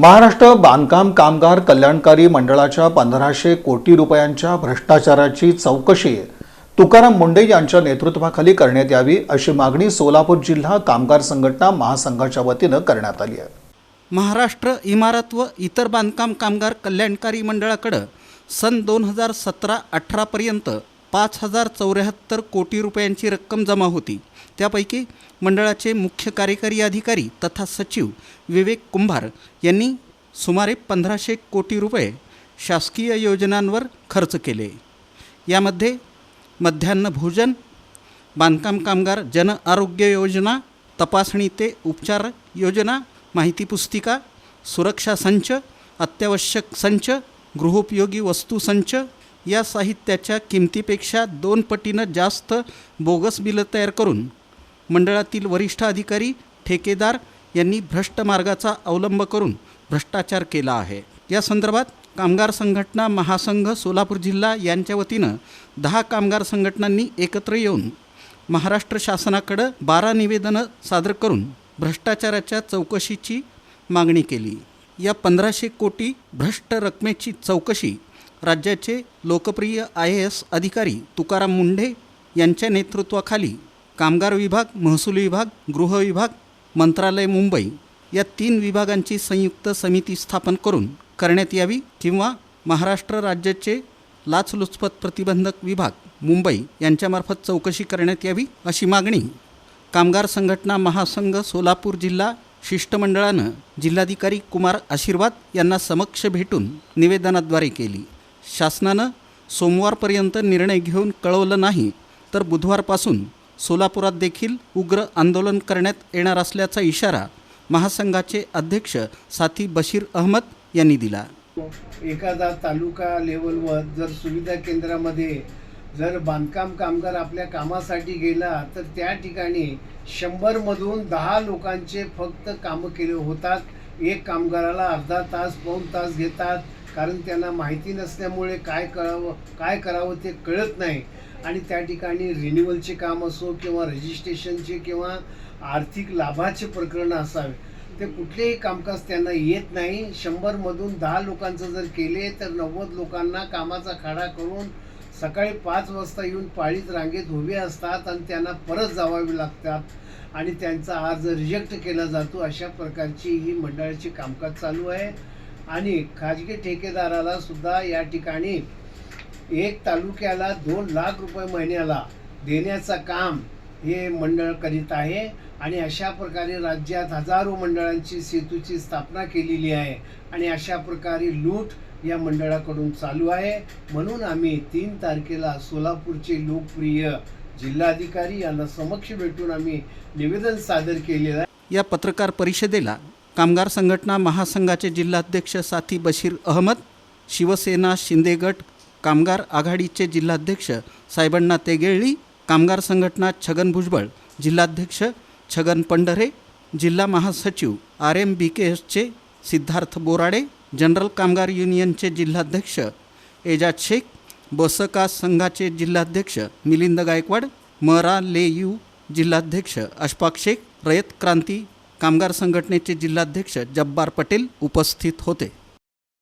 महाराष्ट्र बांधकाम कामगार कल्याणकारी मंडळाच्या पंधराशे कोटी रुपयांच्या भ्रष्टाचाराची चौकशी तुकाराम मुंडे यांच्या नेतृत्वाखाली करण्यात यावी अशी मागणी सोलापूर जिल्हा कामगार संघटना महासंघाच्या वतीनं करण्यात आली आहे. महाराष्ट्र इमारत व इतर बांधकाम कामगार कल्याणकारी मंडळाकडं सन दोन हजार सतरा अठरापर्यंत पाच हजार चौऱ्याहत्तर कोटी रुपयांची रक्कम जमा होती. त्यापैकी मंडळाचे मुख्य कार्यकारी अधिकारी तथा सचिव विवेक कुंभार यांनी सुमारे पंधराशे कोटी रुपये शासकीय योजनांवर खर्च केले. यामध्ये मध्यान्ह भोजन बांधकाम कामगार जन आरोग्य योजना तपासणी ते उपचार योजना माहिती पुस्तिका सुरक्षा संच अत्यावश्यक संच गृहोपयोगी वस्तू संच या साहित्याच्या किमतीपेक्षा दोन पटीनं जास्त बोगस बिलं तयार करून मंडळातील वरिष्ठ अधिकारी ठेकेदार यांनी भ्रष्ट मार्गाचा अवलंब करून भ्रष्टाचार केला आहे. या संदर्भात कामगार संघटना महासंघ सोलापूर जिल्हा यांच्या वतीनं दहा कामगार संघटनांनी एकत्र येऊन महाराष्ट्र शासनाकडं बारा निवेदनं सादर करून भ्रष्टाचाराच्या चौकशीची मागणी केली. या पंधराशे कोटी भ्रष्ट रकमेची चौकशी राज्याचे लोकप्रिय आय ए एस अधिकारी तुकाराम मुंढे यांच्या नेतृत्वाखाली कामगार विभाग महसूल विभाग गृह विभाग मंत्रालय मुंबई या तीन विभागांची संयुक्त समिती स्थापन करून करण्यात यावी किंवा महाराष्ट्र राज्याचे लाचलुचपत प्रतिबंधक विभाग मुंबई यांच्यामार्फत चौकशी करण्यात यावी अशी मागणी कामगार संघटना महासंघ सोलापूर जिल्हा शिष्टमंडळानं जिल्हाधिकारी कुमार आशीर्वाद यांना समक्ष भेटून निवेदनाद्वारे केली. शासनानं सोमवारपर्यंत निर्णय घेऊन कळवलं नाही तर बुधवारपासून सोलापुरात देखील उग्र आंदोलन करण्यात येणार असल्याचा इशारा महासंघाचे अध्यक्ष साथी बशीर अहमद यांनी दिला. एखादा तालुका लेवलवर जर सुविधा केंद्रामध्ये जर बांधकाम कामगार आपल्या कामासाठी गेला तर त्या ठिकाणी शंभरमधून दहा लोकांचे फक्त कामं केले होतात. एक कामगाराला अर्धा तास पाऊण तास घेतात. कारण त्यांना माहिती नसल्यामुळे काय करावं काय करावं ते कळत नाही. आणि त्या ठिकाणी रिन्युअलचे काम असो किंवा रजिस्ट्रेशनचे किंवा आर्थिक लाभाचे प्रकरण असावे ते कुठलेही कामकाज त्यांना येत नाही. शंभरमधून दहा लोकांचं जर केले तर नव्वद लोकांना कामाचा खाडा करून सकाळी पाच वाजता येऊन पाळीत रांगेत उभे असतात आणि त्यांना परत जावावे लागतात. आणि त्यांचा अर्ज रिजेक्ट केला जातो अशा प्रकारची ही मंडळाची कामकाज चालू आहे. आणि खाजगी ठेकेदाराला सुद्धा या ठिकाणी एक तालुक्याला दोन लाख रुपये महिन्याला देण्याचं काम हे मंडळ करीत आहे आणि अशा प्रकारे राज्यात हजारो मंडळांची सेतूची स्थापना केलेली आहे आणि अशा प्रकारे लूट या मंडळाकडून चालू आहे. म्हणून आम्ही तीन तारखेला सोलापूरचे लोकप्रिय जिल्हाधिकारी यांना समक्ष भेटून आम्ही निवेदन सादर केलेलं आहे. या पत्रकार परिषदेला कामगार संघटना महासंघाचे जिल्हाध्यक्ष साथी बशीर अहमद शिवसेना शिंदेगट कामगार आघाडीचे जिल्हाध्यक्ष साहेबण्णा तेगेळी कामगार संघटना छगन भुजबळ जिल्हाध्यक्ष छगन पंढरे जिल्हा महासचिव आर एम बी के एसचे सिद्धार्थ बोराडे जनरल कामगार युनियनचे जिल्हाध्यक्ष एजाज शेख बसका संघाचे जिल्हाध्यक्ष मिलिंद गायकवाड मरा ले यू जिल्हाध्यक्ष अशफाक शेख रयत क्रांती कामगार संघटनेचे जिल्हाध्यक्ष जब्बार पटेल उपस्थित होते.